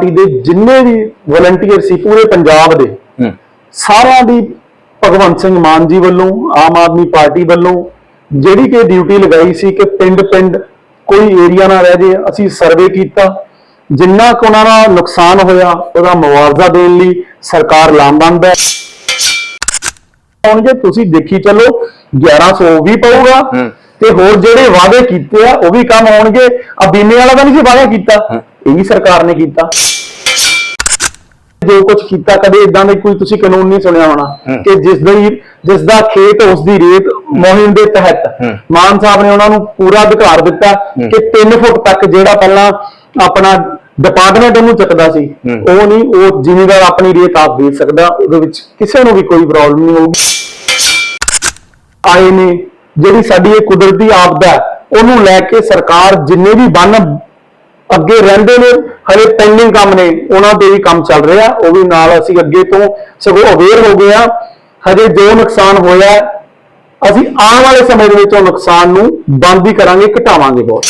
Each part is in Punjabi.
ਪਾਰਟੀ ਦੇ ਜਿੰਨੇ ਵੀ ਵਲੰਟੀਅਰ ਸੀ ਪੂਰੇ ਪੰਜਾਬ ਦੇ ਹੂੰ। ਸਾਰਿਆਂ ਦੀ ਭਗਵੰਤ ਸਿੰਘ ਮਾਨ ਜੀ ਵੱਲੋਂ ਆਮ ਆਦਮੀ ਪਾਰਟੀ ਵੱਲੋਂ ਜਿਹੜੀ ਕਿ ਡਿਊਟੀ ਲਗਾਈ ਸੀ ਕਿ ਪਿੰਡ-ਪਿੰਡ ਕੋਈ ਏਰੀਆ ਨਾ ਰਹਿ ਜੇ ਅਸੀਂ ਸਰਵੇ ਕੀਤਾ। ਜਿੰਨਾ ਕੁ ਉਹਨਾਂ ਦਾ ਨੁਕਸਾਨ ਹੋਇਆ ਉਹਦਾ ਮੁਆਵਜ਼ਾ ਦੇਣ ਲਈ ਸਰਕਾਰ ਲਾਮਬੰਦ ਹੈ। ਹੁਣ ਜੇ ਤੁਸੀਂ ਦੇਖੀ ਚੱਲੋ 1100 ਵੀ ਪਊਗਾ। ਤੇ ਹੋਰ ਜਿਹੜੇ ਵਾਅਦੇ ਕੀਤੇ ਆ ਉਹ ਵੀ ਕੰਮ ਹੋਣਗੇ। ਆ ਬੀਮੇ ਵਾਲਾ ਤਾਂ ਨਹੀਂ ਸੀ ਵਾਅਦਾ ਕੀਤਾ। ਇਹ ਵੀ ਸਰਕਾਰ ਨੇ ਕੀਤਾ ਜੋ ਕੁਝ ਕੀਤਾ ਕਦੇ ਇਦਾਂ ਦਾ ਕੋਈ ਤੁਸੀਂ ਕਾਨੂੰਨ ਨਹੀਂ ਸੁਣਿਆ ਹੋਣਾ। ਕਿ ਜਿਸ ਦੀ ਜਿਸ ਦਾ ਖੇਤ ਉਸ ਦੀ ਰੇਤ ਮੁਹਿੰਮ ਦੇ ਤਹਿਤ। ਮਾਨ ਸਾਹਿਬ ਨੇ ਉਹਨਾਂ ਨੂੰ ਪੂਰਾ ਅਧਿਕਾਰ ਦਿੱਤਾ। ਕਿ 3 ਫੁੱਟ ਤੱਕ ਜਿਹੜਾ ਪਹਿਲਾਂ ਆਪਣਾ ਡਿਪਾਰਟਮੈਂਟ ਉਹਨੂੰ ਚੱਕਦਾ ਸੀ। ਉਹ ਨਹੀਂ ਉਹ ਜ਼ਿਮੀਦਾਰ ਆਪਣੀ ਰੇਤ ਆਪ ਵੇਚ ਸਕਦਾ ਉਹਦੇ ਵਿੱਚ ਕਿਸੇ ਨੂੰ ਵੀ ਕੋਈ ਪ੍ਰੋਬਲਮ ਨਹੀਂ ਹੋਊਗੀ ਆਏ ਨੇ ਜਿਹੜੀ ਸਾਡੀ ਇਹ ਕੁਦਰਤੀ ਆਪਦਾ ਹੈ, ਉਹਨੂੰ ਲੈ ਕੇ ਸਰਕਾਰ ਜਿੰਨੇ ਵੀ ਬੰਨ ਅੱਗੇ ਰਹਿੰਦੇ ਨੇ ਹਲੇ ਪੈਂਡਿੰਗ ਕੰਮ ਨੇ ਉਹਨਾਂ ਤੇ ਵੀ ਕੰਮ ਚੱਲ ਰਿਹਾ ਉਹ ਵੀ ਨਾਲ ਅਸੀਂ ਅੱਗੇ ਤੋਂ ਸਗੋਂ ਅਵੇਅਰ ਹੋ ਗਏ ਆ। ਹਜੇ ਜੋ ਨੁਕਸਾਨ ਹੋਇਆ ਅਸੀਂ ਆਉਣ ਵਾਲੇ ਸਮੇਂ ਦੇ ਵਿੱਚ ਉਹ ਨੁਕਸਾਨ ਨੂੰ ਬੰਦ ਹੀ ਕਰਾਂਗੇ ਘਟਾਵਾਂਗੇ ਬਹੁਤ।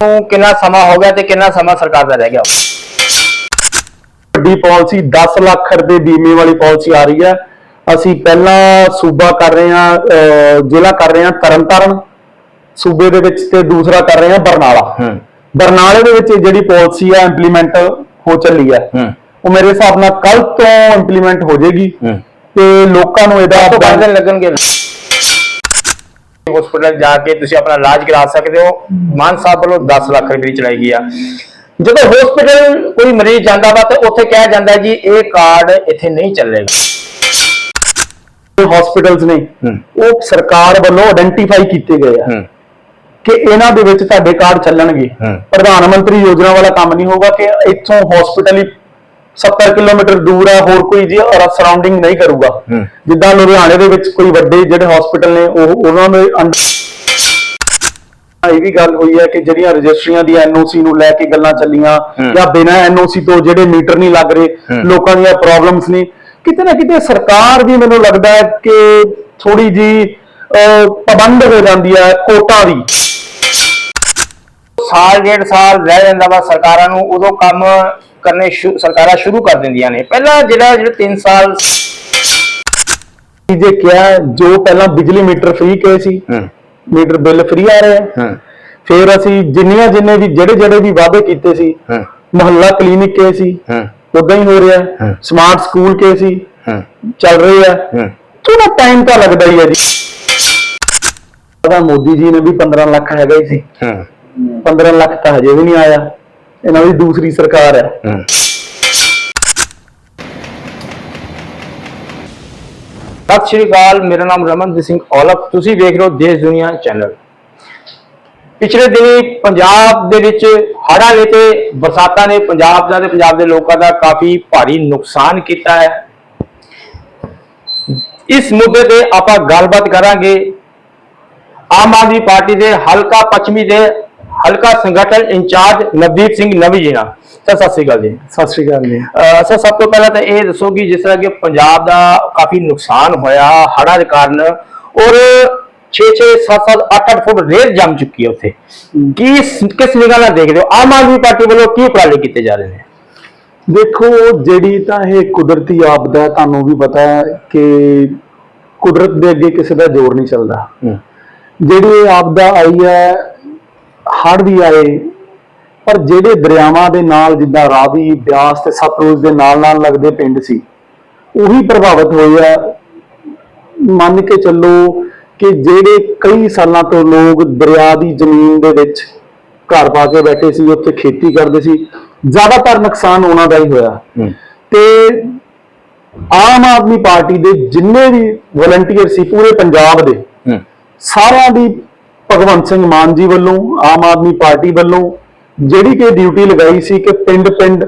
ਨੂੰ ਕਿੰਨਾ ਸਮਾਂ ਹੋ ਗਿਆ ਤੇ ਕਿੰਨਾ ਸਮਾਂ ਸਰਕਾਰ ਦਾ ਰਹਿ ਗਿਆ? ਵੱਡੀ ਪਾਲਿਸੀ 10 ਲੱਖ ਰੁਪਏ ਬੀਮੇ ਵਾਲੀ ਪਾਲਿਸੀ ਆ ਰਹੀ ਹੈ। ਅਸੀਂ ਪਹਿਲਾਂ ਸੂਬਾ ਕਰ ਰਹੇ ਹਾਂ ਜ਼ਿਲ੍ਹਾ ਕਰ ਰਹੇ ਹਾਂ ਤਰਨਤਾਰਨ। ਸੂਬੇ ਦੇ ਵਿੱਚ ਤੇ ਦੂਸਰਾ ਕਰ ਰਹੇ ਹਾਂ ਬਰਨਾਲਾ। ਹੂੰ। ਬਰਨਾਲੇ ਦੇ ਵਿੱਚ ਜਿਹੜੀ ਪਾਲਿਸੀ ਆ ਇੰਪਲੀਮੈਂਟ ਹੋ ਚੱਲੀ ਹੂੰ। ਉਹ ਮੇਰੇ ਹਿਸਾਬ ਨਾਲ ਕੱਲ ਤੋਂ ਇੰਪਲੀਮੈਂਟ ਹੋ ਜਾਏਗੀ। ਤੇ ਲੋਕਾਂ ਨੂੰ ਇਹਦਾ ਦਿਨ ਲੱਗਣਗੇ ਹਸਪੀਟਲ ਜਾ ਕੇ ਤੁਸੀਂ ਆਪਣਾ ਇਲਾਜ ਕਰਾ ਸਕਦੇ ਹੋ। ਮਾਨ ਸਾਹਿਬ ਵੱਲੋਂ 10 ਲੱਖ ਰੁਪਏ ਚਲਾਈ ਗਈ ਆ। ਜਦੋਂ ਹਸਪੀਟਲ ਕੋਈ ਮਰੀਜ਼ ਜਾਂਦਾ ਵਾ ਤੇ ਉੱਥੇ ਕਿਹਾ ਜਾਂਦਾ ਜੀ ਇਹ ਕਾਰਡ ਇੱਥੇ ਨਹੀਂ ਚੱਲੇਗਾ। ਹਸਪੀਟਲਸ ਨੇ ਉਹ ਸਰਕਾਰ ਵੱਲੋਂ ਆਇਡੈਂਟੀਫਾਈ ਕੀਤੇ ਗਏ ਆ। ਕਿ ਇਹਨਾਂ ਦੇ ਵਿੱਚ ਤੁਹਾਡੇ ਕਾਰਡ ਚੱਲਣਗੇ। ਪ੍ਰਧਾਨ ਮੰਤਰੀ ਯੋਜਨਾ ਵਾਲਾ ਕੰਮ ਨਹੀਂ ਹੋਗਾ ਕਿ ਇੱਥੋਂ ਹਸਪੀਟਲ ਹੀ 70 ਕਿਲੋਮੀਟਰ ਦੂਰ ਆ ਹੋਰ ਕੋਈ ਜੀ ਔਰ ਸਰਾਊਂਡਿੰਗ ਨਹੀਂ ਕਰੂਗਾ। ਜਿੱਦਾਂ ਲੁਧਿਆਣੇ ਦੇ ਵਿੱਚ ਕੋਈ ਵੱਡੇ ਜਿਹੜੇ ਹਸਪੀਟਲ ਨੇ ਉਹ ਉਹਨਾਂ ਦੇ ਅੰਡ- ਇਹ ਵੀ ਗੱਲ ਹੋਈ ਹੈ ਕਿ ਜਿਹੜੀਆਂ ਰਜਿਸਟਰੀਆਂ ਦੀ ਐਨਓਸੀ ਨੂੰ ਲੈ ਕੇ ਗੱਲਾਂ ਚੱਲੀਆਂ। ਜਾਂ ਬਿਨਾਂ ਐਨਓਸੀ ਤੋਂ ਜਿਹੜੇ ਮੀਟਰ ਨਹੀਂ ਲੱਗ ਰਹੇ। ਲੋਕਾਂ ਦੀਆਂ ਪ੍ਰੋਬਲਮਸ ਨੇ ਕਿਤੇ ਨਾ ਕਿਤੇ ਸਰਕਾਰ ਵੀ ਮੈਨੂੰ ਲੱਗਦਾ ਹੈ ਕਿ ਥੋੜੀ ਜੀ ਪਾਬੰਦ ਹੋ ਜਾਂਦੀ ਹੈ ਕੋਟਾਂ ਦੀ। ਸਾਲ ਡੇਢ ਸਾਲ ਰਹਿ ਜਾਂਦਾ ਵਾ ਸਰਕਾਰਾਂ ਨੂੰ ਉਦੋਂ ਕੰਮ ਕਰਨੇ ਸਰਕਾਰਾਂ ਸ਼ੁਰੂ ਕਰ ਦਿੰਦੀਆਂ ਨੇ। ਪਹਿਲਾਂ ਜਿਹੜਾ ਜਿਹੜੇ 3 ਸਾਲ ਜੇ ਕਿਹਾ ਜੋ ਪਹਿਲਾਂ ਬਿਜਲੀ ਮੀਟਰ ਫ੍ਰੀ ਕਹੇ ਸੀ ਮੀਟਰ ਬਿੱਲ ਫ੍ਰੀ ਆ ਰਿਹਾ ਹੈ। ਫਿਰ ਅਸੀਂ ਜਿੰਨੀਆਂ ਜਿੰਨੇ ਵੀ ਜਿਹੜੇ ਜਿਹੜੇ ਵੀ ਵਾਅਦੇ ਕੀਤੇ ਸੀ ਮੁਹੱਲਾ ਕਲੀਨਿਕ ਕਹੇ ਸੀ ਉਦਾਂ ਹੀ ਹੋ ਰਿਹਾ। ਸਮਾਰਟ ਸਕੂਲ ਕਹੇ ਸੀ ਚੱਲ ਰਹੇ ਆ। ਹੂੰ। ਥੋੜਾ ਟਾਈਮ ਤਾਂ ਲੱਗਦਾ ਹੀ ਹੈ ਜੀ। ਉਹਦਾ ਮੋਦੀ ਜੀ ਨੇ ਵੀ 15 ਲੱਖ ਹੈਗਾ ਹੀ ਸੀ। ਹੂੰ। 15 ਲੱਖ ਤਾਂ ਹਜੇ ਵੀ ਨਹੀਂ ਆਇਆ। ਇਹਨਾਂ ਦੀ ਦੂਸਰੀ ਸਰਕਾਰ ਹੈ ਹੂੰ। ਸਤਿ ਸ਼੍ਰੀ ਅਕਾਲ ਮੇਰਾ ਨਾਮ ਰਮਨਦੀਪ ਸਿੰਘ ਔਲਖ। ਤੁਸੀਂ ਵੇਖ ਰਹੇ ਹੋ ਦੇਸ਼ ਦੁਨੀਆ ਚੈਨਲ। ਪਿਛਲੇ ਦਿਨੀ ਪੰਜਾਬ ਦੇ ਵਿੱਚ ਹੜ੍ਹਾਂ ਨੇ ਤੇ ਬਰਸਾਤਾਂ ਨੇ ਪੰਜਾਬ ਦਾ ਤੇ ਪੰਜਾਬ ਦੇ ਲੋਕਾਂ ਦਾ ਕਾਫੀ ਭਾਰੀ ਨੁਕਸਾਨ ਕੀਤਾ ਹੈ। ਇਸ ਮੁੱਦੇ ਤੇ ਆਪਾਂ ਗੱਲਬਾਤ ਕਰਾਂਗੇ ਆਮ ਆਦਮੀ ਪਾਰਟੀ ਦੇ ਹਲਕਾ ਪੱਛਮੀ ਦੇ ਹਲਕਾ ਸੰਗਠਨ ਇੰਚਾਰਜ ਨਵਦੀਪ ਸਿੰਘ ਨਵੀ ਜੀ ਨਾਲ। ਸਰ ਸਤਿ ਸ਼੍ਰੀ ਅਕਾਲ ਜੀ। ਸਤਿ ਸ਼੍ਰੀ ਅਕਾਲ ਜੀ। ਸਰ ਸਭ ਤੋਂ ਪਹਿਲਾਂ ਤਾਂ ਇਹ ਦੱਸੋ ਕਿ ਜਿਸ ਤਰ੍ਹਾਂ ਕਿ ਪੰਜਾਬ ਦਾ ਕਾਫੀ ਨੁਕਸਾਨ ਹੋਇਆ ਹੜ੍ਹਾਂ ਦੇ ਕਾਰਨ ਔਰ 6-6 7-7 8-8 ਫੁੱਟ ਰੇਤ ਜੰਮ ਚੁੱਕੀ ਹੈ ਉੱਥੇ। ਕੀ ਕਿਸ ਨਿਗਾਹ ਨਾਲ ਦੇਖਦੇ ਹੋ? ਆਮ ਆਦਮੀ ਪਾਰਟੀ ਵੱਲੋਂ ਕੀ ਉਪਰਾਲੇ ਕੀਤੇ ਜਾ ਰਹੇ ਨੇ? ਦੇਖੋ ਜਿਹੜੀ ਤਾਂ ਇਹ ਕੁਦਰਤੀ ਆਪਦਾ ਤੁਹਾਨੂੰ ਵੀ ਪਤਾ ਹੈ ਕਿ ਕੁਦਰਤ ਦੇ ਅੱਗੇ ਕਿਸੇ ਦਾ ਜ਼ੋਰ ਨਹੀਂ ਚੱਲਦਾ। ਜਿਹੜੀ ਆਪਦਾ ਆਈ ਹੈ ਹੜ੍ਹ ਵੀ ਆਏ ਪਰ ਜਿਹੜੇ ਦਰਿਆਵਾਂ ਦੇ ਨਾਲ ਜਿੱਦਾਂ ਰਾਵੀ ਬਿਆਸ ਤੇ ਸਤਲੁਜ ਦੇ ਨਾਲ ਨਾਲ ਲੱਗਦੇ ਪਿੰਡ ਸੀ ਉਹੀ ਪ੍ਰਭਾਵਿਤ ਹੋਏ ਆ। ਮੰਨ ਕੇ ਚੱਲੋ ਕਿ ਜਿਹੜੇ ਕਈ ਸਾਲਾਂ ਤੋਂ ਲੋਕ ਦਰਿਆ ਦੀ ਜ਼ਮੀਨ ਦੇ ਵਿੱਚ ਘਰ ਪਾ ਕੇ ਬੈਠੇ ਸੀ ਉੱਥੇ ਖੇਤੀ ਕਰਦੇ ਸੀ ਜ਼ਿਆਦਾਤਰ ਨੁਕਸਾਨ ਉਹਨਾਂ ਦਾ ਹੀ ਹੋਇਆ। ਤੇ ਆਮ ਆਦਮੀ ਪਾਰਟੀ ਦੇ ਜਿੰਨੇ ਵੀ ਵਲੰਟੀਅਰ ਸੀ ਪੂਰੇ ਪੰਜਾਬ ਦੇ ਸਾਰਿਆਂ ਦੀ ਭਗਵੰਤ ਸਿੰਘ ਮਾਨ ਜੀ ਵੱਲੋਂ, ਆਮ ਆਦਮੀ ਪਾਰਟੀ ਵੱਲੋਂ ਜਿਹੜੀ ਕਿ ਡਿਊਟੀ ਲਗਾਈ ਸੀ ਕਿ ਪਿੰਡ-ਪਿੰਡ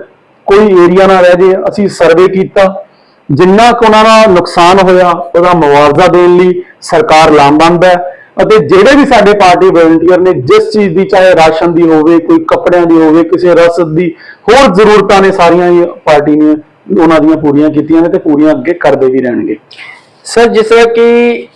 ਕੋਈ ਏਰੀਆ ਨਾ ਰਹਿ ਜੇ, ਅਸੀਂ ਸਰਵੇ ਕੀਤਾ। ਜਿੰਨਾ ਕੁ ਉਹਨਾਂ ਦਾ ਨੁਕਸਾਨ ਹੋਇਆ, ਉਹਦਾ ਮੁਆਵਜ਼ਾ ਦੇਣ ਲਈ ਸਰਕਾਰ ਲਾਮਬੰਦ ਹੈ। ਅਤੇ ਜਿਹੜੇ ਵੀ ਸਾਡੇ ਪਾਰਟੀ ਵਲੰਟੀਅਰ ਨੇ, ਜਿਸ ਚੀਜ਼ ਦੀ ਚਾਹੇ ਰਾਸ਼ਨ ਦੀ ਹੋਵੇ, ਕੋਈ ਕੱਪੜਿਆਂ ਦੀ ਹੋਵੇ, ਕਿਸੇ ਰਸਦ ਦੀ ਹੋਰ ਜ਼ਰੂਰਤਾਂ ਨੇ ਸਾਰੀਆਂ ਪਾਰਟੀ ਨੇ ਉਹਨਾਂ ਦੀਆਂ ਪੂਰੀਆਂ ਕੀਤੀਆਂ ਨੇ ਤੇ ਪੂਰੀਆਂ ਅੱਗੇ ਕਰਦੇ ਵੀ ਰਹਿਣਗੇ। ਸਰ, ਜਿਸ ਤਰ੍ਹਾਂ ਕਿ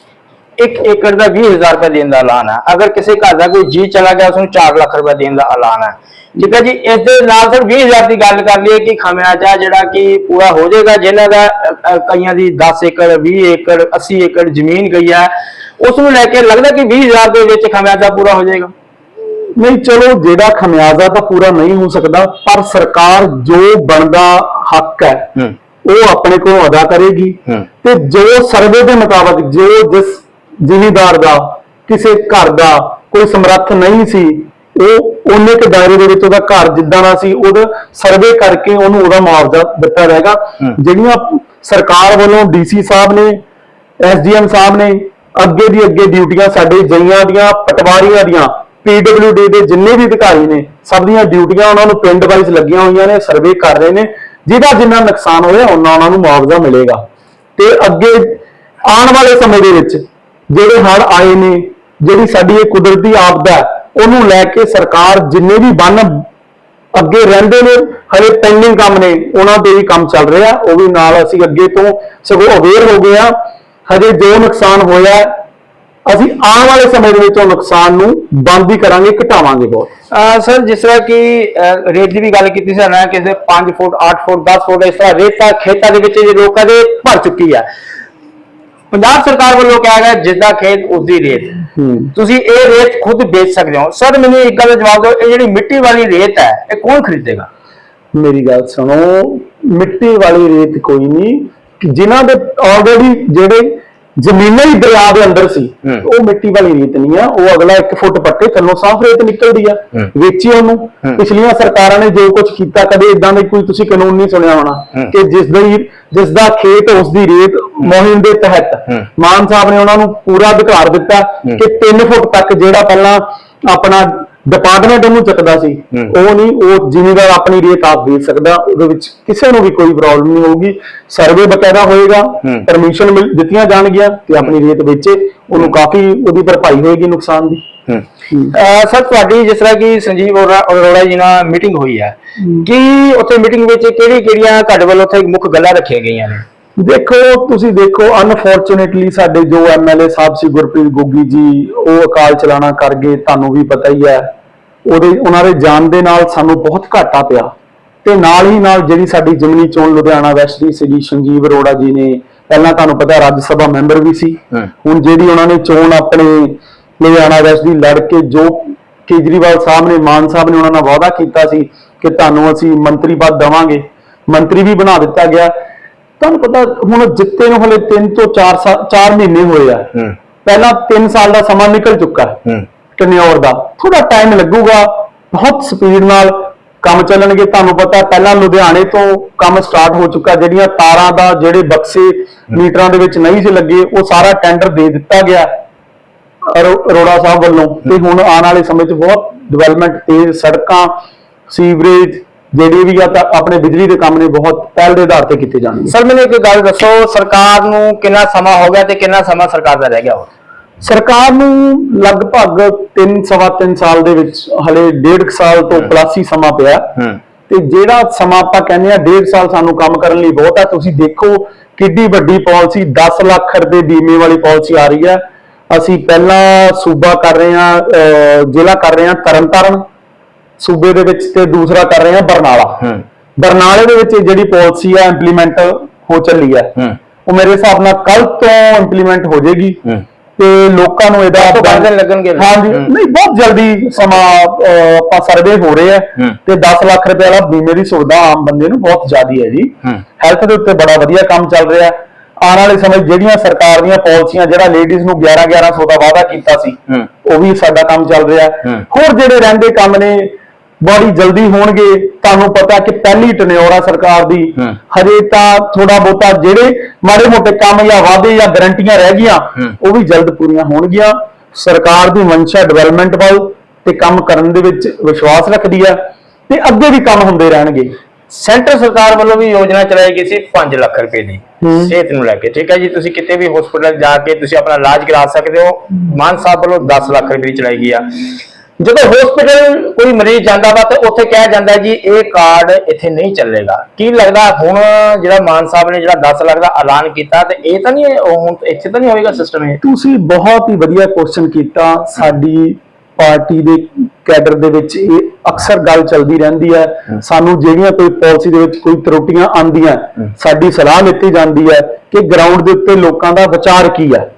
ਇੱਕ ਏਕੜ ਦਾ 20000 ਰੁਪਏ ਦੇਣ ਦਾ ਐਲਾਨ ਹੈ। ਅਗਰ ਕਿਸੇ ਘਰ ਦਾ ਕੋਈ ਜੀ ਚਲਾ ਗਿਆ ਉਸ ਨੂੰ 4 ਲੱਖ ਰੁਪਏ ਦੇਣ ਦਾ ਐਲਾਨ ਹੈ। ਠੀਕ ਹੈ ਜੀ ਇਸ ਦੇ ਨਾਲ ਫਿਰ 20000 ਦੀ ਗੱਲ ਕਰ ਲਈਏ ਕਿ ਖਮਿਆਜਾ ਜਿਹੜਾ ਕਿ ਪੂਰਾ ਹੋ ਜਾਏਗਾ ਜਿਨ੍ਹਾਂ ਦਾ ਕਈਆਂ ਦੀ 10 ਏਕੜ 20 ਏਕੜ 80 ਏਕੜ ਜ਼ਮੀਨ ਗਈ ਹੈ ਉਸ ਨੂੰ ਲੈ ਕੇ ਲੱਗਦਾ ਕਿ 20000 ਦੇ ਵਿੱਚ ਖਮਿਆਜਾ ਪੂਰਾ ਹੋ ਜਾਏਗਾ। ਨਹੀਂ ਚਲੋ ਜਿਹੜਾ ਖਮਿਆਜ਼ਾ ਤਾਂ ਪੂਰਾ ਨਹੀਂ ਹੋ ਸਕਦਾ ਪਰ ਸਰਕਾਰ ਜੋ ਬਣਦਾ ਹੱਕ ਹੈ ਉਹ ਆਪਣੇ ਕੋਲੋਂ ਅਦਾ ਕਰੇਗੀ। ਤੇ ਜੋ ਸਰਵੇ ਦੇ ਮੁਤਾਬਕ ਜੋ ਜਿਸ ਜ਼ਿਮੀਦਾਰ ਦਾ ਕਿਸੇ ਘਰ ਦਾ ਕੋਈ ਸਮਰੱਥ ਨਹੀਂ ਸੀ। ਉਹ ਉਹਨੇ ਕੇ ਦਾਇਰੇ ਦੇ ਵਿੱਚ ਉਹਦਾ ਘਰ ਜਿੱਦਾਂ ਦਾ ਸੀ ਉਹਦਾ ਸਰਵੇ ਕਰਕੇ ਉਹਨੂੰ ਉਹਦਾ ਮੁਆਵਜ਼ਾ ਦਿੱਤਾ ਜਾਏਗਾ। ਜਿਹੜੀਆਂ ਸਰਕਾਰ ਵੱਲੋਂ ਡੀਸੀ ਸਾਹਿਬ ਨੇ ਐਸਡੀਐਮ ਸਾਹਿਬ ਨੇ ਅੱਗੇ ਦੀ ਅੱਗੇ ਡਿਊਟੀਆਂ ਸਾਡੇ ਜਈਆਂ ਦੀਆਂ ਪਟਵਾਰੀਆਂ ਦੀਆਂ ਪੀਡਬਲਯੂਡੀ ਦੇ ਜਿੰਨੇ ਵੀ ਅਧਿਕਾਰੀ ਨੇ ਸਭ ਦੀਆਂ ਡਿਊਟੀਆਂ ਉਹਨਾਂ ਨੂੰ ਪਿੰਡ ਵਾਈਜ਼ ਲੱਗੀਆਂ ਹੋਈਆਂ ਨੇ ਸਰਵੇ ਕਰ ਰਹੇ ਨੇ। ਜਿਹਦਾ ਜਿੰਨਾ ਨੁਕਸਾਨ ਹੋਇਆ ਉਹਨਾਂ ਉਹਨਾਂ ਨੂੰ ਮੁਆਵਜ਼ਾ ਮਿਲੇਗਾ। ਤੇ ਅੱਗੇ ਆਉਣ ਵਾਲੇ ਸਮੇਂ ਦੇ ਵਿੱਚ ਜਿਹੜੇ ਹੜ ਆਏ ਨੇ ਜਿਹੜੀ ਸਾਡੀ ਇਹ ਕੁਦਰਤੀ ਆਪਦਾ ਹੈ, ਉਹਨੂੰ ਲੈ ਕੇ ਸਰਕਾਰ ਜਿੰਨੇ ਵੀ ਬੰਨ ਅੱਗੇ ਰਹਿੰਦੇ ਨੇ ਹਲੇ ਪੈਂਡਿੰਗ ਕੰਮ ਨੇ ਉਹਨਾਂ ਤੇ ਵੀ ਕੰਮ ਚੱਲ ਰਿਹਾ ਉਹ ਵੀ ਨਾਲ ਅਸੀਂ ਅੱਗੇ ਤੋਂ ਸਗੋਂ ਅਵੇਅਰ ਹੋ ਗਏ ਆ। ਹਜੇ ਜੋ ਨੁਕਸਾਨ ਹੋਇਆ ਅਸੀਂ ਆਉਣ ਵਾਲੇ ਸਮੇਂ ਦੇ ਵਿੱਚ ਉਹ ਨੁਕਸਾਨ ਨੂੰ ਬੰਦ ਵੀ ਕਰਾਂਗੇ ਘਟਾਵਾਂਗੇ ਬਹੁਤ। ਅਹ ਸਰ ਜਿਸ ਤਰ੍ਹਾਂ ਕਿ ਅਹ ਰੇਤ ਦੀ ਵੀ ਗੱਲ ਕੀਤੀ ਸੀ ਨਾ ਕਿਸੇ 5 ਫੁੱਟ 8 ਫੁੱਟ 10 ਫੁੱਟ ਇਸ ਤਰ੍ਹਾਂ ਰੇਤਾ ਖੇਤਾਂ ਦੇ ਵਿੱਚ ਜੇ ਲੋਕਾਂ ਦੇ ਭਰ ਚੁੱਕੀ ਹੈ ਪੰਜਾਬ ਸਰਕਾਰ ਵੱਲੋਂ ਕਿਹਾ ਗਿਆ ਜਿੱਦਾਂ ਖੇਤ ਉਸਦੀ ਰੇਤ ਤੁਸੀਂ ਇਹ ਰੇਤ ਖੁਦ ਵੇਚ ਸਕਦੇ ਹੋ। ਸਰ ਮੈਨੂੰ ਇੱਕ ਗੱਲ ਦਾ ਜਵਾਬ ਦਿਓ। ਇਹ ਜਿਹੜੀ ਮਿੱਟੀ ਵਾਲੀ ਰੇਤ ਹੈ ਇਹ ਕੌਣ ਖਰੀਦੇਗਾ? ਮੇਰੀ ਗੱਲ ਸੁਣੋ। ਮਿੱਟੀ ਵਾਲੀ ਰੇਤ ਕੋਈ ਨਹੀਂ। ਜਿਨ੍ਹਾਂ ਦੇ ਆਲਰੇਡੀ ਜਿਹੜੇ ਜ਼ਮੀਨਾਂ ਹੀ ਦਰਿਆ ਦੇ ਅੰਦਰ ਸੀ। ਉਹ ਮਿੱਟੀ ਵਾਲੀ ਰੇਤ ਨਹੀਂ ਆ ਉਹ ਅਗਲਾ 1 ਫੁੱਟ ਪੱਟੇ ਥੱਲੋਂ ਸਾਫ਼ ਰੇਤ ਨਿਕਲਦੀ ਆ। ਵੇਚੀ ਉਹਨੂੰ। ਪਿਛਲੀਆਂ ਸਰਕਾਰਾਂ ਨੇ ਜੋ ਕੁਝ ਕੀਤਾ ਕਦੇ ਇਦਾਂ ਦਾ ਕੋਈ ਤੁਸੀਂ ਕਾਨੂੰਨ ਨਹੀਂ ਸੁਣਿਆ ਹੋਣਾ। ਕਿ ਜਿਸ ਦੀ ਜਿਸ ਦਾ ਖੇਤ ਉਸ ਦੀ ਰੇਤ ਮੁਹਿੰਮ ਦੇ ਤਹਿਤ। ਮਾਨ ਸਾਹਿਬ ਨੇ ਉਹਨਾਂ ਨੂੰ ਪੂਰਾ ਅਧਿਕਾਰ ਦਿੱਤਾ। ਕਿ 3 ਫੁੱਟ ਤੱਕ ਜਿਹੜਾ ਪਹਿਲਾਂ ਆਪਣਾ ਡਿਪਾਰਟਮੈਂਟ ਉਹਨੂੰ ਚੱਕਦਾ ਸੀ। ਉਹ ਨਹੀਂ ਉਹ ਜ਼ਿਮੀਦਾਰ ਆਪਣੀ ਰੇਤ ਆਪ ਵੇਚ ਸਕਦਾ ਉਹਦੇ ਵਿੱਚ ਕਿਸੇ ਨੂੰ ਵੀ ਕੋਈ ਪ੍ਰੋਬਲਮ ਨਹੀਂ ਹੋਊਗੀ। ਸਰਵੇ ਬਕਾਇਦਾ ਹੋਏਗਾ। ਪਰਮਿਸ਼ਨ ਮਿਲ ਦਿੱਤੀਆਂ ਜਾਣਗੀਆਂ ਤੇ ਆਪਣੀ ਰੇਤ ਵੇਚੇ ਉਹਨੂੰ ਕਾਫੀ ਉਹਦੀ ਭਰਪਾਈ ਹੋਏਗੀ ਨੁਕਸਾਨ ਦੀ। ਅਹ ਸਰ ਤੁਹਾਡੀ ਜਿਸ ਤਰ੍ਹਾਂ ਕਿ ਸੰਜੀਵ ਅਰੋੜਾ ਅਰੋੜਾ ਜੀ ਨਾਲ ਮੀਟਿੰਗ ਹੋਈ ਹੈ ਕੀ ਉੱਥੇ ਮੀਟਿੰਗ ਵਿੱਚ ਕਿਹੜੀ ਕਿਹੜੀਆਂ ਤੁਹਾਡੇ ਵੱਲੋਂ ਉੱਥੇ ਮੁੱਖ ਗੱਲਾਂ ਰੱਖੀਆਂ ਗਈਆਂ ਨੇ? ਦੇਖੋ ਤੁਸੀਂ ਦੇਖੋ ਅਨਫੋਰਚੂਨੇਟਲੀ ਸਾਡੇ ਜੋ ਐਮਐਲਏ ਸਾਹਿਬ ਸੀ ਗੁਰਪ੍ਰੀਤ ਗੋਗੀ ਜੀ ਉਹ ਅਕਾਲ ਚਲਾਣਾ ਕਰ ਗਏ ਤੁਹਾਨੂੰ ਵੀ ਪਤਾ ਹੀ ਹੈ। ਉਹਦੇ ਉਹਨਾਂ ਦੇ ਜਾਣ ਦੇ ਨਾਲ ਸਾਨੂੰ ਬਹੁਤ ਘਾਟਾ ਪਿਆ। ਤੇ ਨਾਲ ਹੀ ਨਾਲ ਜਿਹੜੀ ਸਾਡੀ ਜਿਮਨੀ ਚੋਣ ਲੁਧਿਆਣਾ ਵੈਸਟ ਦੀ ਸੀਗੀ ਸੰਜੀਵ ਅਰੋੜਾ ਜੀ ਨੇ ਪਹਿਲਾਂ ਤੁਹਾਨੂੰ ਪਤਾ ਰਾਜ ਸਭਾ ਮੈਂਬਰ ਵੀ ਸੀ। ਹੁਣ ਜਿਹੜੀ ਉਹਨਾਂ ਨੇ ਚੋਣ ਆਪਣੇ ਲੁਧਿਆਣਾ ਵੈਸਟ ਦੀ ਲੜ ਕੇ ਜੋ ਕੇਜਰੀਵਾਲ ਸਾਹਿਬ ਨੇ ਮਾਨ ਸਾਹਿਬ ਨੇ ਉਹਨਾਂ ਨਾਲ ਵਾਅਦਾ ਕੀਤਾ ਸੀ ਕਿ ਤੁਹਾਨੂੰ ਅਸੀਂ ਮੰਤਰੀ ਪਦ ਦੇਵਾਂਗੇ। ਮੰਤਰੀ ਵੀ ਬਣਾ ਦਿੱਤਾ ਗਿਆ। ਤੁਹਾਨੂੰ ਪਤਾ ਹੁਣ ਜਿੱਤੇ ਨੂੰ ਹਲੇ 3 ਤੋਂ 4 4 ਮਹੀਨੇ ਹੋਏ ਆ। ਪਹਿਲਾਂ 3 ਸਾਲ ਦਾ ਸਮਾਂ ਨਿਕਲ ਚੁੱਕਾ ਹੈ। ਟਨਿਓਰ ਦਾ। ਥੋੜਾ ਟਾਈਮ ਲੱਗੂਗਾ ਬਹੁਤ ਸਪੀਡ ਨਾਲ ਕੰਮ ਚੱਲਣਗੇ। ਤੁਹਾਨੂੰ ਪਤਾ ਪਹਿਲਾਂ ਲੁਧਿਆਣੇ ਤੋਂ ਕੰਮ ਸਟਾਰਟ ਹੋ ਚੁੱਕਾ ਜਿਹੜੀਆਂ ਤਾਰਾਂ ਦਾ ਜਿਹੜੇ ਬਕਸੇ ਮੀਟਰਾਂ ਦੇ ਵਿੱਚ ਨਹੀਂ ਸੀ ਲੱਗੇ ਉਹ ਸਾਰਾ ਟੈਂਡਰ ਦੇ ਦਿੱਤਾ ਗਿਆ। ਅਰੋ- ਅਰੋੜਾ ਸਾਹਿਬ ਵੱਲੋਂ। ਤੇ ਹੁਣ ਆਉਣ ਵਾਲੇ ਸਮੇਂ 'ਚ ਬਹੁਤ ਡਿਵੈਲਪਮੈਂਟ ਤੇਜ਼ ਸੜਕਾਂ ਸੀਵਰੇਜ ਜਿਹੜੀ ਵੀ ਆ ਤਾਂ ਆਪਣੇ ਬਿਜਲੀ ਦੇ ਕੰਮ ਨੇ ਬਹੁਤ ਪਹਿਲ ਦੇ ਆਧਾਰ ਤੇ ਕੀਤੇ ਜਾਣਗੇ। ਸਰ ਮੈਨੂੰ ਇੱਕ ਗੱਲ ਦੱਸੋ ਸਰਕਾਰ ਨੂੰ ਕਿੰਨਾ ਸਮਾਂ ਹੋ ਗਿਆ ਤੇ ਕਿੰਨਾ ਸਮਾਂ ਸਰਕਾਰ ਦਾ ਰਹਿ ਗਿਆ ਹੋਰ ਸਰਕਾਰ ਨੂੰ ਲਗਭਗ 3 ਸਵਾ 3 ਸਾਲ ਦੇ ਵਿੱਚ ਹਲੇ ਡੇਢ ਕੁ ਸਾਲ ਤੋਂ ਪਲੱਸ ਹੀ ਸਮਾਂ ਪਿਆ। ਤੇ ਜਿਹੜਾ ਸਮਾਂ ਆਪਾਂ ਕਹਿੰਦੇ ਆ ਡੇਢ ਸਾਲ ਸਾਨੂੰ ਕੰਮ ਕਰਨ ਲਈ ਬਹੁਤ ਆ ਤੁਸੀਂ ਦੇਖੋ ਕਿੱਡੀ ਵੱਡੀ ਪਾਲਿਸੀ 10 ਲੱਖ ਰੁਪਏ ਬੀਮੇ ਵਾਲੀ ਪਾਲਿਸੀ ਆ ਰਹੀ ਹੈ। ਅਸੀਂ ਪਹਿਲਾਂ ਸੂਬਾ ਕਰ ਰਹੇ ਆ ਜ਼ਿਲ੍ਹਾ ਕਰ ਰਹੇ ਆ ਤਰਨਤਾਰਨ। ਸੂਬੇ ਦੇ ਵਿੱਚ ਤੇ ਦੂਸਰਾ ਕਰ ਰਹੇ ਆ ਬਰਨਾਲਾ ਹੂੰ ਬਰਨਾਲੇ ਦੇ ਵਿੱਚ ਜਿਹੜੀ ਪਾਲਿਸੀ ਆ ਇੰਪਲੀਮੈਂਟ ਹੋ ਚੱਲੀ ਹੈ ਹੂੰ ਉਹ ਮੇਰੇ ਹਿਸਾਬ ਨਾਲ ਕੱਲ ਤੋਂ ਇੰਪਲੀਮੈਂਟ ਹੋ ਜਾਏਗੀ ਹੂੰ ਤੇ ਲੋਕਾਂ ਨੂੰ ਇਹਦਾ ਦਿਨ ਲੱਗਣਗੇ। ਹਾਂਜੀ ਹੂੰ। ਨਹੀਂ ਬਹੁਤ ਜਲਦੀ ਸਮਾਂ ਆਪਾਂ ਸਰਵੇ ਹੋ ਰਹੇ ਆ ਹੂੰ। ਤੇ 10 ਲੱਖ ਰੁਪਏ ਵਾਲਾ ਬੀਮੇ ਦੀ ਸੁਵਿਧਾ ਆਮ ਬੰਦੇ ਨੂੰ ਬਹੁਤ ਜ਼ਿਆਦੀ ਹੈ ਜੀ ਹੂੰ। ਹੈਲਥ ਦੇ ਉੱਤੇ ਬੜਾ ਵਧੀਆ ਕੰਮ ਚੱਲ ਰਿਹਾ ਆਉਣ ਵਾਲੇ ਸਮੇਂ ਜਿਹੜੀਆਂ ਸਰਕਾਰ ਦੀਆਂ ਪਾਲਿਸੀਆਂ ਜਿਹੜਾ ਲੇਡੀਜ਼ ਨੂੰ 11 1100 ਦਾ ਵਾਅਦਾ ਕੀਤਾ ਸੀ ਹੂੰ। ਉਹ ਵੀ ਸਾਡਾ ਕੰਮ ਚੱਲ ਰਿਹਾ ਹੂੰ। ਹੋਰ ਜਿਹੜੇ ਰਹਿੰਦੇ ਕੰਮ ਨੇ ਬੜੀ ਜਲਦੀ ਹੋਣਗੇ ਤੁਹਾਨੂੰ ਪਤਾ ਕਿ ਪਹਿਲੀ ਟਨਿਓਰਾ ਸਰਕਾਰ ਦੀ। ਹਜੇ ਤਾਂ ਥੋੜਾ ਬਹੁਤਾ ਜਿਹੜੇ ਮਾੜੇ ਮੋਟੇ ਕੰਮ ਜਾਂ ਵਾਅਦੇ ਜਾਂ ਗਰੰਟੀਆਂ ਰਹਿ ਗਈਆਂ। ਉਹ ਵੀ ਜਲਦ ਪੂਰੀਆਂ ਹੋਣਗੀਆਂ ਸਰਕਾਰ ਦੀ ਮਨਸ਼ਾ ਡਿਵੈਲਪਮੈਂਟ ਵੱਲ ਤੇ ਕੰਮ ਕਰਨ ਦੇ ਵਿੱਚ ਵਿਸ਼ਵਾਸ ਰੱਖਦੀ ਹੈ ਤੇ ਅੱਗੇ ਵੀ ਕੰਮ ਹੁੰਦੇ ਰਹਿਣਗੇ ਸੈਂਟਰ ਸਰਕਾਰ ਵੱਲੋਂ ਵੀ ਯੋਜਨਾ ਚਲਾਈ ਗਈ ਸੀ 5 ਲੱਖ ਰੁਪਏ ਦੀ। ਸਿਹਤ ਨੂੰ ਲੈ ਕੇ ਠੀਕ ਹੈ ਜੀ ਤੁਸੀਂ ਕਿਤੇ ਵੀ ਹਸਪੀਟਲ ਜਾ ਕੇ ਤੁਸੀਂ ਆਪਣਾ ਇਲਾਜ ਕਰਾ ਸਕਦੇ ਹੋ ਮਾਨ ਸਾਹਿਬ ਵੱਲੋਂ 10 ਲੱਖ ਰੁਪਏ ਦੀ ਚਲਾਈ ਗਈ ਆ ਜਦੋਂ ਹਸਪੀਟਲ ਕੋਈ ਮਰੀਜ਼ ਜਾਂਦਾ ਵਾ ਤੇ ਉੱਥੇ ਕਿਹਾ ਜਾਂਦਾ ਜੀ ਇਹ ਕਾਰਡ ਇੱਥੇ ਨਹੀਂ ਚੱਲੇਗਾ। ਕੀ ਲੱਗਦਾ ਹੁਣ ਜਿਹੜਾ ਮਾਨ ਸਾਹਿਬ ਨੇ ਜਿਹੜਾ 10 ਲੱਖ ਦਾ ਐਲਾਨ ਕੀਤਾ ਤੇ ਇਹ ਤਾਂ ਨਹੀਂ ਹੁਣ ਇੱਥੇ ਤਾਂ ਨਹੀਂ ਹੋਏਗਾ ਸਿਸਟਮ ਇਹ? ਤੁਸੀਂ ਬਹੁਤ ਹੀ ਵਧੀਆ ਕੁਐਸਚਨ ਕੀਤਾ। ਸਾਡੀ ਪਾਰਟੀ ਦੇ ਕੈਡਰ ਦੇ ਵਿੱਚ ਇਹ ਅਕਸਰ ਗੱਲ ਚੱਲਦੀ ਰਹਿੰਦੀ ਹੈ। ਸਾਨੂੰ ਜਿਹੜੀਆਂ ਕੋਈ ਪਾਲਿਸੀ ਦੇ ਵਿੱਚ ਕੋਈ ਤਰੁੱਟੀਆਂ ਆਉਂਦੀਆਂ ਸਾਡੀ ਸਲਾਹ ਲਿੱਤੀ ਜਾਂਦੀ ਹੈ ਕਿ ਗਰਾਊਂਡ ਦੇ ਉੱਤੇ ਲੋਕਾਂ ਦਾ ਵਿਚਾਰ ਕੀ ਹੈ।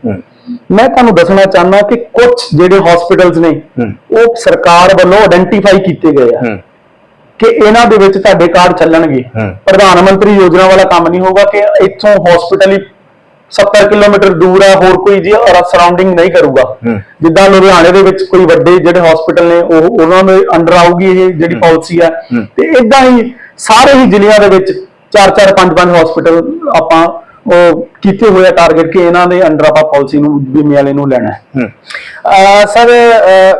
ਮੈਂ ਤੁਹਾਨੂੰ ਦੱਸਣਾ ਚਾਹੁੰਦਾ ਕਿ ਕੁਝ ਜਿਹੜੇ ਹਸਪੀਟਲਸ ਨੇ ਉਹ ਸਰਕਾਰ ਵੱਲੋਂ ਆਇਡੈਂਟੀਫਾਈ ਕੀਤੇ ਗਏ ਆ ਕਿ ਇਹਨਾਂ ਦੇ ਵਿੱਚ ਤੁਹਾਡੇ ਕਾਰਡ ਚੱਲਣਗੇ। ਪ੍ਰਧਾਨ ਮੰਤਰੀ ਯੋਜਨਾ ਵਾਲਾ ਕੰਮ ਨਹੀਂ ਹੋਊਗਾ ਕਿ ਇੱਥੋਂ ਹਸਪੀਟਲ ਹੀ 70 ਕਿਲੋਮੀਟਰ ਦੂਰ ਆ ਹੋਰ ਕੋਈ ਜੀ ਸਰਾਊਂਡਿੰਗ ਨਹੀਂ ਕਰੂਗਾ। ਜਿੱਦਾਂ ਲੁਧਿਆਣੇ ਦੇ ਵਿੱਚ ਕੋਈ ਵੱਡੇ ਜਿਹੜੇ ਹਸਪੀਟਲ ਨੇ ਉਹ ਉਹਨਾਂ ਦੇ ਅੰਡਰ ਆਊਗੀ ਇਹ ਜਿਹੜੀ ਪਾਲਿਸੀ ਆ। ਤੇ ਇਦਾਂ ਹੀ ਸਾਰੇ ਹੀ ਜ਼ਿਲ੍ਹਿਆਂ ਦੇ ਵਿੱਚ 4-4 5-5 ਹਸਪੀਟਲ ਆਪਾਂ ਕੀਤੇ ਹੋਏ ਆ ਟਾਰਗੇਟ ਕਿ ਇਹਨਾਂ ਦੇ ਅੰਡਰ ਆਪਾਂ ਪਾਲਿਸੀ ਨੂੰ ਬੀਮੇ ਵਾਲੇ ਨੂੰ ਲੈਣਾ ਹੈ। ਸਰ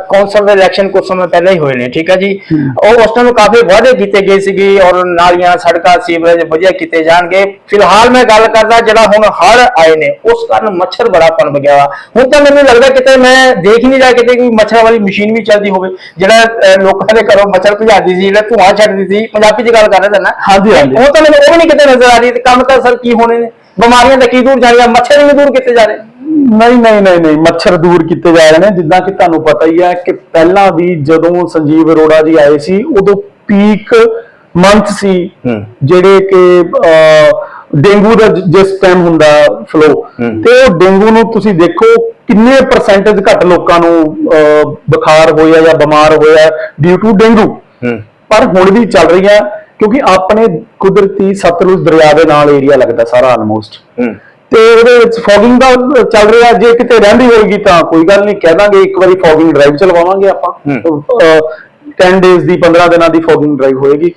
ਕੌਂਸਲ ਦੇ ਇਲੈਕਸ਼ਨ ਕੁਝ ਸਮੇਂ ਪਹਿਲਾਂ ਹੀ ਹੋਏ ਨੇ ਠੀਕ ਹੈ ਜੀ? ਉਹ ਉਸ ਟਾਈਮ ਕਾਫੀ ਵਾਅਦੇ ਕੀਤੇ ਗਏ ਸੀਗੇ ਔਰ ਨਾਲੀਆਂ ਸੜਕਾਂ ਸੀਵਰੇਜ ਵਧੀਆ ਕੀਤੇ ਜਾਣਗੇ। ਫਿਲਹਾਲ ਮੈਂ ਗੱਲ ਕਰਦਾ ਜਿਹੜਾ ਹੁਣ ਹੜ ਆਏ ਨੇ ਉਸ ਕਾਰਨ ਮੱਛਰ ਬੜਾ ਪਨਪ ਗਿਆ। ਵਾ ਹੁਣ ਤਾਂ ਮੈਨੂੰ ਲੱਗਦਾ ਕਿਤੇ ਮੈਂ ਦੇਖ ਨਹੀਂ ਰਿਹਾ ਕਿਤੇ ਕੋਈ ਮੱਛਰ ਵਾਲੀ ਮਸ਼ੀਨ ਵੀ ਚੱਲਦੀ ਹੋਵੇ ਜਿਹੜਾ ਲੋਕਾਂ ਦੇ ਘਰੋਂ ਮੱਛਰ ਭਜਾਦੀ ਸੀ ਜਿਹੜਾ ਧੂਆਂ ਛੱਡਦੀ ਸੀ ਪੰਜਾਬੀ ਚ ਗੱਲ ਕਰ ਰਿਹਾ ਤਾਂ ਨਾ। ਹਾਂਜੀ, ਹਾਂਜੀ। ਉਹ ਤਾਂ ਮੈਨੂੰ ਉਹ ਵੀ ਨਹੀਂ ਕਿਤੇ ਨਜ਼ਰ ਆ ਰਹੀ ਤੇ ਕੰਮ ਤਾਂ ਸਰ ਕੀ ਹੋਣੇ ਨੇ? ਬਿਮਾਰੀਆਂ ਤਾਂ ਕੀ ਦੂਰ ਜਾਣੀਆਂ ਮੱਛਰ ਵੀ ਦੂਰ ਕੀਤੇ ਜਾ ਰਹੇ। ਨਹੀਂ ਨਹੀਂ ਨਹੀਂ ਨਹੀਂ ਮੱਛਰ ਦੂਰ ਕੀਤੇ ਜਾ ਰਹੇ ਨੇ। ਜਿੱਦਾਂ ਕਿ ਤੁਹਾਨੂੰ ਪਤਾ ਹੀ ਹੈ ਕਿ ਪਹਿਲਾਂ ਵੀ ਜਦੋਂ ਸੰਜੀਵ ਅਰੋੜਾ ਜੀ ਆਏ ਸੀ ਉਦੋਂ ਪੀਕ ਮੰਥ ਸੀ ਹੂੰ। ਜਿਹੜੇ ਕਿ ਡੇਂਗੂ ਦਾ ਜਿਸ ਟਾਈਮ ਹੁੰਦਾ ਫਲੋ ਹੂੰ। ਤੇ ਉਹ ਡੇਂਗੂ ਨੂੰ ਤੁਸੀਂ ਦੇਖੋ ਕਿੰਨੇ ਪਰਸੈਂਟੇਜ ਘੱਟ ਲੋਕਾਂ ਨੂੰ ਬੁਖਾਰ ਹੋਇਆ ਜਾਂ ਬਿਮਾਰ ਹੋਇਆ ਡਿਊ ਟੂ ਡੇਂਗੂ। ਪਰ ਹੁਣ ਵੀ ਚੱਲ ਰਹੀਆਂ ਕਿਉਂਕਿ ਆਪਣੇ ਕੁਦਰਤੀ ਸਤਲੁਜ ਦਰਿਆ ਦੇ ਨਾਲ ਏਰੀਆ ਲੱਗਦਾ ਸਾਰਾ ਆਲਮੋਸਟ ਤੇ ਉਹਦੇ ਵਿੱਚ ਫੌਗਿੰਗ ਦਾ ਚੱਲ ਰਿਹਾ ਜੇ ਕਿਤੇ ਰਹਿੰਦੀ ਹੋਏਗੀ ਤਾਂ ਕੋਈ ਗੱਲ ਨਹੀਂ ਕਹਿ ਦਾਂਗੇ ਇੱਕ ਵਾਰੀ ਫੌਗਿੰਗ ਡਰਾਈਵ ਚਲਵਾਵਾਂਗੇ ਆਪਾਂ। ਹੂੰ। ਅਹ 10 ਡੇਜ਼ ਦੀ 15 ਦਿਨਾਂ ਦੀ ਫੌਗਿੰਗ ਡਰਾਈਵ ਹੋਏਗੀ।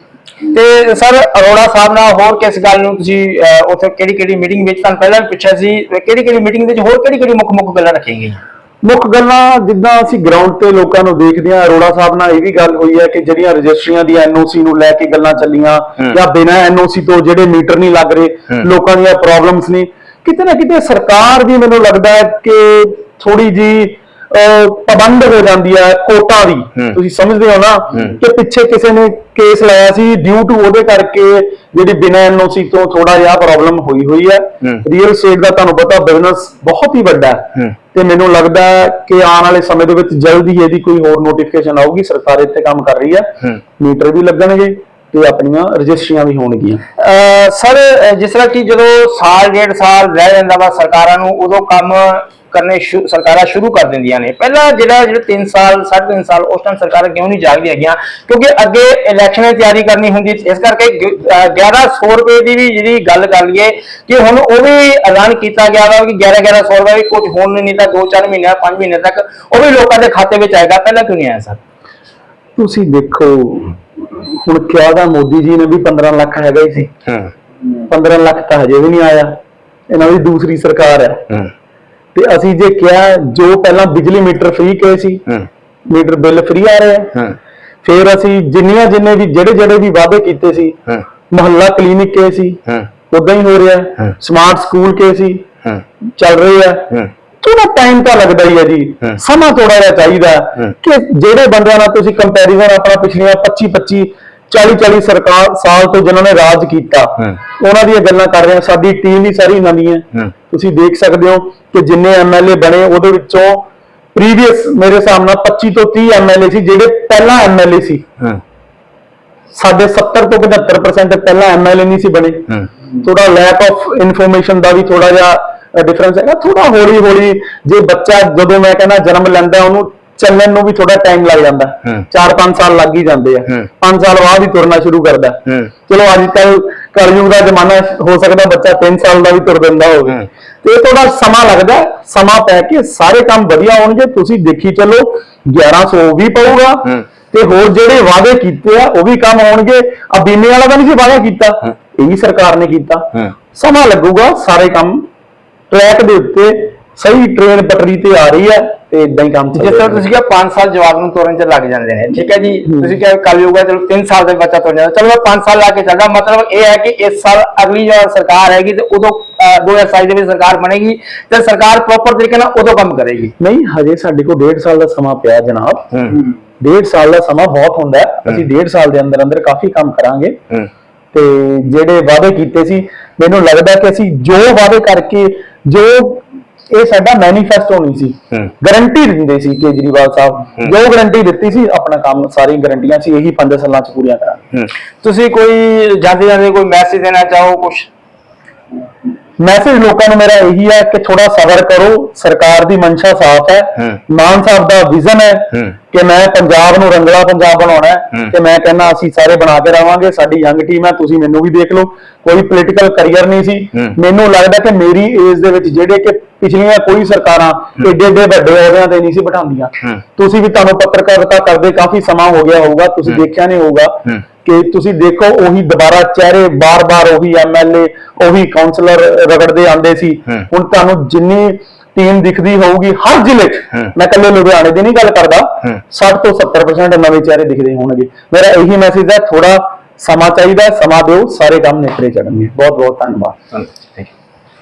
ਤੇ ਸਰ ਅਰੋੜਾ ਸਾਹਿਬ ਨਾਲ ਹੋਰ ਕਿਸ ਗੱਲ ਨੂੰ ਤੁਸੀਂ ਉੱਥੇ ਕਿਹੜੀ ਕਿਹੜੀ ਮੀਟਿੰਗ ਵਿੱਚ ਤੁਹਾਨੂੰ ਪਹਿਲਾਂ ਪੁੱਛਿਆ ਸੀ ਕਿਹੜੀ ਕਿਹੜੀ ਮੀਟਿੰਗ ਵਿੱਚ ਹੋਰ ਕਿਹੜੀ ਕਿਹੜੀ ਮੁੱਖ ਮੁੱਖ ਗੱਲਾਂ ਰੱਖੀਆਂ ਗਈਆਂ? ਮੁੱਖ ਗੱਲਾਂ ਜਿੱਦਾਂ ਅਸੀਂ ਗਰਾਊਂਡ ਤੇ ਲੋਕਾਂ ਨੂੰ ਦੇਖਦੇ ਹਾਂ ਅਰੋੜਾ ਸਾਹਿਬ ਨਾਲ ਇਹ ਵੀ ਗੱਲ ਹੋਈ ਹੈ ਕਿ ਜਿਹੜੀਆਂ ਰਜਿਸਟਰੀਆਂ ਦੀ ਐਨਓਸੀ ਨੂੰ ਲੈ ਕੇ ਗੱਲਾਂ ਚੱਲੀਆਂ। ਜਾਂ ਬਿਨਾਂ ਐਨਓਸੀ ਤੋਂ ਜਿਹੜੇ ਮੀਟਰ ਨਹੀਂ ਲੱਗ ਰਹੇ। ਲੋਕਾਂ ਦੀਆਂ ਪ੍ਰੋਬਲਮਸ ਨੇ ਕਿਤੇ ਨਾ ਕਿਤੇ ਸਰਕਾਰ ਵੀ ਮੈਨੂੰ ਲੱਗਦਾ ਹੈ ਕਿ ਥੋੜੀ ਜੀ ਪਾਬੰਦ ਹੋ ਜਾਂਦੀ ਹੈ ਕੋਟਾ ਦੀ। ਤੁਸੀਂ ਸਮਝਦੇ ਹੋ ਨਾ। ਕਿ ਪਿੱਛੇ ਕਿਸੇ ਨੇ ਕੇਸ ਲਾਇਆ ਸੀ ਡਿਊ ਟੂ ਉਹਦੇ ਕਰਕੇ ਜਿਹੜੀ ਬਿਨਾਂ ਐਨਓਸੀ ਤੋਂ ਥੋੜਾ ਜਿਹਾ ਪ੍ਰੋਬਲਮ ਹੋਈ ਹੋਈ ਹੈ। ਰੀਅਲ ਸਟੇਟ ਦਾ ਤੁਹਾਨੂੰ ਪਤਾ ਬਿਜ਼ਨਸ ਬਹੁਤ ਹੀ ਵੱਡਾ ਹੈ। ਤੇ ਮੈਨੂੰ ਲੱਗਦਾ ਹੈ ਕਿ ਆਉਣ ਵਾਲੇ ਸਮੇਂ ਦੇ ਵਿੱਚ ਜਲਦੀ ਇਹਦੀ ਕੋਈ ਹੋਰ ਨੋਟੀਫਿਕੇਸ਼ਨ ਆਊਗੀ ਸਰਕਾਰ ਇੱਥੇ ਕੰਮ ਕਰ ਰਹੀ ਹੈ। ਮੀਟਰ ਵੀ ਲੱਗਣਗੇ ਤੇ ਆਪਣੀਆਂ ਰਜਿਸਟਰੀਆਂ ਵੀ ਹੋਣਗੀਆਂ ਸਰ ਜਿਸ ਤਰ੍ਹਾਂ ਕਿ ਜਦੋਂ ਸਾਲ ਡੇਢ ਸਾਲ ਰਹਿ ਜਾਂਦਾ ਵਾ ਸਰਕਾਰਾਂ ਨੂੰ ਉਦੋਂ ਕੰਮ ਕਰਨੇ ਸਰਕਾਰਾਂ ਸ਼ੁਰੂ ਕਰ ਦਿੰਦੀਆਂ ਨੇ। ਪਹਿਲਾਂ ਜਿਹੜਾ ਜਿਹੜੇ 3 ਸਾਲ 3.5 ਸਾਲ ਉਸ ਟਾਈਮ ਸਰਕਾਰਾਂ ਕਿਉਂ ਨਹੀਂ ਜਾਗਦੀਆਂ ਹੈਗੀਆਂ? ਕਿਉਂਕਿ ਅੱਗੇ ਇਲੈਕਸ਼ਨ ਦੀ ਤਿਆਰੀ ਕਰਨੀ ਹੁੰਦੀ ਇਸ ਕਰਕੇ ਗਿ- ਅਹ 1100 ਰੁਪਏ ਦੀ ਵੀ ਜਿਹੜੀ ਗੱਲ ਕਰ ਲਈਏ ਕਿ ਹੁਣ ਉਹ ਵੀ ਐਲਾਨ ਕੀਤਾ ਗਿਆ ਵਾ ਕਿ 11 1100 ਰੁਪਏ ਵੀ ਕੁਝ ਹੋਣ ਨਹੀਂ ਤਾਂ 2-4 ਮਹੀਨੇ 5 ਮਹੀਨੇ ਤੱਕ ਉਹ ਵੀ ਲੋਕਾਂ ਦੇ ਖਾਤੇ ਵਿੱਚ ਆਏਗਾ। ਪਹਿਲਾਂ ਕਿਉਂ ਨਹੀਂ ਆਇਆ ਸਰ? ਤੁਸੀਂ ਦੇਖੋ ਹੁਣ ਕਿਹਾ ਦਾ ਮੋਦੀ ਜੀ ਨੇ ਵੀ 15 ਲੱਖ ਹੈਗਾ ਹੀ। ਸੀ 15 ਲੱਖ ਤਾਂ ਹਜੇ ਵੀ ਨਹੀਂ ਆਇਆ। ਇਹਨਾਂ ਦੀ ਦੂਸਰੀ ਸਰਕਾਰ ਹੈ। ਤੇ ਅਸੀਂ ਜੇ ਕਿਹਾ ਜੋ ਪਹਿਲਾਂ ਬਿਜਲੀ ਮੀਟਰ ਫ੍ਰੀ ਕਹੇ ਸੀ ਮੀਟਰ ਬਿੱਲ ਫ੍ਰੀ ਆ ਰਿਹਾ। ਹੈ। ਫਿਰ ਅਸੀਂ ਜਿੰਨੀਆਂ ਜਿੰਨੇ ਵੀ ਜਿਹੜੇ ਜਿਹੜੇ ਵੀ ਵਾਅਦੇ ਕੀਤੇ ਸੀ ਮੁਹੱਲਾ ਕਲੀਨਿਕ ਕਹੇ ਸੀ ਉਦਾਂ ਹੀ ਹੋ ਰਿਹਾ। ਹੈ। ਸਮਾਰਟ ਸਕੂਲ ਕਹੇ ਸੀ ਚੱਲ ਰਹੇ ਆ। ਥੋੜਾ ਟਾਈਮ ਤਾਂ ਲੱਗਦਾ ਹੀ ਹੈ ਜੀ। ਸਮਾਂ ਥੋੜਾ ਜਿਹਾ ਚਾਹੀਦਾ। ਹੈ। ਕਿ ਜਿਹੜੇ ਬੰਦਿਆਂ ਨਾਲ ਤੁਸੀਂ ਕੰਪੈਰੀਜ਼ਨ ਆਪਣਾ ਪਿਛਲੀਆਂ 25 25 40 40 ਸਰਕਾਰ ਸਾਲ ਤੋਂ ਜਿਨ੍ਹਾਂ ਨੇ ਰਾਜ ਕੀਤਾ। ਉਹਨਾਂ ਦੀਆਂ ਗੱਲਾਂ ਕਰ ਰਹੇ ਹਾਂ ਸਾਡੀ ਟੀਮ ਵੀ ਸਾਰੀ ਨਵੀਂ ਹੈ। ਤੁਸੀਂ ਦੇਖ ਸਕਦੇ ਹੋ ਕਿ ਜਿੰਨੇ ਐਮਐਲਏ ਬਣੇ ਉਹਦੇ ਵਿੱਚੋਂ ਪ੍ਰੀਵੀਅਸ ਮੇਰੇ ਹਿਸਾਬ ਨਾਲ 25 ਤੋਂ 30 ਐਮਐਲਏ ਸੀ ਜਿਹੜੇ ਪਹਿਲਾਂ ਐਮਐਲਏ ਸੀ। ਸਾਡੇ 70 ਤੋਂ 75% ਪਹਿਲਾਂ ਐਮਐਲਏ ਨਹੀਂ ਸੀ ਬਣੇ। ਥੋੜਾ ਲੈਕ ਆਫ ਇਨਫੋਰਮੇਸ਼ਨ ਦਾ ਵੀ ਥੋੜਾ ਜਿਹਾ ਡਿਫਰੈਂਸ ਹੈਗਾ। ਥੋੜਾ ਹੌਲੀ ਹੌਲੀ ਜੇ ਬੱਚਾ ਜਦੋਂ ਮੈਂ ਕਹਿੰਦਾ ਜਨਮ ਲੈਂਦਾ ਉਹਨੂੰ ਚੱਲਣ ਨੂੰ ਵੀ ਥੋੜਾ ਟਾਈਮ ਲੱਗ ਜਾਂਦਾ ਹਮ। 4-5 ਸਾਲ ਲੱਗ ਹੀ ਜਾਂਦੇ ਆ। ਹਮ। 5 ਸਾਲ ਬਾਅਦ ਹੀ ਤੁਰਨਾ ਸ਼ੁਰੂ ਕਰਦਾ। ਚਲੋ ਅੱਜ ਕੱਲ ਕਲਯੁਗ ਦਾ ਜ਼ਮਾਨਾ ਹੈ, ਸਕਦਾ ਬੱਚਾ 3 ਸਾਲ ਦਾ ਵੀ ਤੁਰ ਦਿੰਦਾ ਹੋਵੇ। ਤੇ ਥੋੜਾ ਸਮਾਂ ਲੱਗਦਾ ਸਮਾਂ ਪੈ ਕੇ ਸਾਰੇ ਕੰਮ ਵਧੀਆ ਹੋਣਗੇ ਤੁਸੀਂ ਦੇਖੀ ਚੱਲੋ 1100 ਵੀ ਪਊਗਾ। ਤੇ ਹੋਰ ਜਿਹੜੇ ਵਾਅਦੇ ਕੀਤੇ ਆ ਉਹ ਵੀ ਕੰਮ ਹੋਣਗੇ ਆ ਬੀਮੇ ਵਾਲਾ ਤਾਂ ਨਹੀਂ ਸੀ ਵਾਅਦਾ ਕੀਤਾ। ਇਹ ਵੀ ਸਰਕਾਰ ਨੇ ਕੀਤਾ। ਸਮਾਂ ਲੱਗੂਗਾ ਸਾਰੇ ਕੰਮ ਟਰੈਕ ਦੇ ਉੱਤੇ ਸਹੀ ਟ੍ਰੇਨ ਪਟਰੀ ਤੇ ਆ ਰਹੀ ਹੈ ਤੇ ਇਦਾਂ ਹੀ ਕੰਮ ਜਿਸ ਤਰ੍ਹਾਂ ਤੁਸੀਂ ਕਿਹਾ 5 ਸਾਲ ਜਵਾਬ ਨੂੰ ਤੋਰਨ ਚ ਲੱਗ ਜਾਂਦੇ ਨੇ। ਠੀਕ ਹੈ ਜੀ ਤੁਸੀਂ ਕਿਹਾ ਕੱਲ ਹੋਊਗਾ ਚਲੋ 3 ਸਾਲ ਦੇ ਬੱਚਾ ਤੁਰ ਜਾਂਦਾ। ਚਲੋ 5 ਸਾਲ ਲਾ ਕੇ ਚੱਲਦਾ ਮਤਲਬ ਇਹ ਹੈ ਕਿ ਇਸ ਸਾਲ ਅਗਲੀ ਜੋ ਸਰਕਾਰ ਹੈਗੀ ਤੇ ਉਦੋਂ ਅਹ, 2027 ਦੇ ਵਿੱਚ ਸਰਕਾਰ ਬਣੇਗੀ ਤੇ ਸਰਕਾਰ ਪ੍ਰੋਪਰ ਤਰੀਕੇ ਨਾਲ ਉਦੋਂ ਕੰਮ ਕਰੇਗੀ। ਨਹੀਂ ਹਜੇ ਸਾਡੇ ਕੋਲ 1.5 ਸਾਲ ਦਾ ਸਮਾਂ ਪਿਆ ਜਨਾਬ। ਡੇਢ ਸਾਲ ਦਾ ਸਮਾਂ ਬਹੁਤ ਹੁੰਦਾ ਅਸੀਂ ਡੇਢ ਸਾਲ ਦੇ ਅੰਦਰ ਅੰਦਰ ਕਾਫੀ ਕੰਮ ਕਰਾਂਗੇ। ਤੇ ਜਿਹੜੇ ਵਾਅਦੇ ਕੀਤੇ ਸੀ ਮੈਨੂੰ ਲੱਗਦਾ ਕਿ ਅਸੀਂ ਜੋ ਵਾਅਦੇ ਕਰਕੇ ਜੋ ਇਹ ਸਾਡਾ ਮੈਨੀਫੈਸਟੋ ਨਹੀਂ ਸੀ। ਗਾਰੰਟੀ ਦਿੰਦੇ ਸੀ ਕੇਜਰੀਵਾਲ ਸਾਹਿਬ। ਜੋ ਗਾਰੰਟੀ ਦਿੱਤੀ ਸੀ ਆਪਣਾ ਕੰਮ ਸਾਰੀ ਗਾਰੰਟੀਆਂ ਸੀ ਇਹੀ 5 ਸਾਲਾਂ ਚ ਪੂਰੀਆਂ ਕਰਾਂਗੇ। ਹੂੰ। ਤੁਸੀਂ ਕੋਈ ਜਾਂਦੇ ਜਾਂਦੇ ਕੋਈ ਮੈਸੇਜ ਦੇਣਾ ਚਾਹੋ ਕੁਝ ਮੈਸੇਜ ਲੋਕਾਂ ਨੂੰ ਮੇਰਾ ਇਹੀ ਹੈ ਕਿ ਥੋੜਾ ਸਬਰ ਕਰੋ। ਸਰਕਾਰ ਦੀ ਮਨਸ਼ਾ ਸਾਫ਼ ਹੈ। ਮਾਨ ਸਾਹਿਬ ਦਾ ਵਿਜ਼ਨ ਹੈ। ਕਿ ਮੈਂ ਪੰਜਾਬ ਨੂੰ ਰੰਗਲਾ ਪੰਜਾਬ ਬਣਾਉਣਾ ਹੈ। ਤੇ ਮੈਂ ਕਹਿੰਦਾ ਅਸੀਂ ਸਾਰੇ ਬਣਾ ਕੇ ਰਵਾਂਗੇ। ਸਾਡੀ ਯੰਗ ਟੀਮ ਹੈ ਤੁਸੀਂ ਮੈਨੂੰ ਵੀ ਦੇਖ ਲਓ। ਕੋਈ ਪੋਲੀਟੀਕਲ ਕੈਰੀਅਰ ਨਹੀਂ ਸੀ। ਮੈਨੂੰ ਲੱਗਦਾ ਕਿ ਮੇਰੀ ਏਜ ਦੇ ਵਿੱਚ ਜਿਹੜੇ ਕਿ ਪਿਛਲੀਆਂ ਕੋਈ ਸਰਕਾਰਾਂ ਏਡੇ ਏਡੇ ਵੱਡੇ ਅਹੁਦਿਆਂ ਤੇ ਨਹੀਂ ਸੀ ਬਿਠਾਉਂਦੀਆਂ। ਤੁਸੀਂ ਵੀ ਤੁਹਾਨੂੰ ਪੱਤਰਕਾਰਤਾ ਕਰਦੇ ਕਾਫੀ ਸਮਾਂ ਹੋ ਗਿਆ ਹੋਊਗਾ ਤੁਸੀਂ ਦੇਖਿਆ ਨਹੀਂ ਹੋਊਗਾ। ਕਿ ਤੁਸੀਂ ਦੇਖੋ ਉਹੀ ਦੁਬਾਰਾ ਚਿਹਰੇ ਬਾਰ-ਬਾਰ ਉਹੀ ਐਮਐਲਏ ਉਹੀ ਕਾਉਂਸਲਰ ਰਗੜਦੇ ਆਉਂਦੇ ਸੀ। ਹੁਣ ਤੁਹਾਨੂੰ ਜਿੰਨੀ ਟੀਮ ਦਿਖਦੀ ਹੋਊਗੀ ਹਰ ਜ਼ਿਲ੍ਹੇ 'ਚ। ਮੈਂ ਕੱਲੇ ਲੁਧਿਆਣੇ ਦੀ ਨਹੀਂ ਗੱਲ ਕਰਦਾ ਹੂੰ। 60 ਤੋਂ 70% ਨਵੇਂ ਚਿਹਰੇ ਦਿਖਦੇ ਹੋਣਗੇ ਮੇਰਾ ਇਹੀ ਮੈਸੇਜ ਹੈ ਥੋੜਾ ਸਮਾਂ ਚਾਹੀਦਾ ਸਮਾਂ ਦਿਓ ਸਾਰੇ ਕੰਮ ਨਿਖਰੇ ਚੜਨਗੇ ਬਹੁਤ ਬਹੁਤ ਧੰਨਵਾਦ ਥੈਂਕ ਯੂ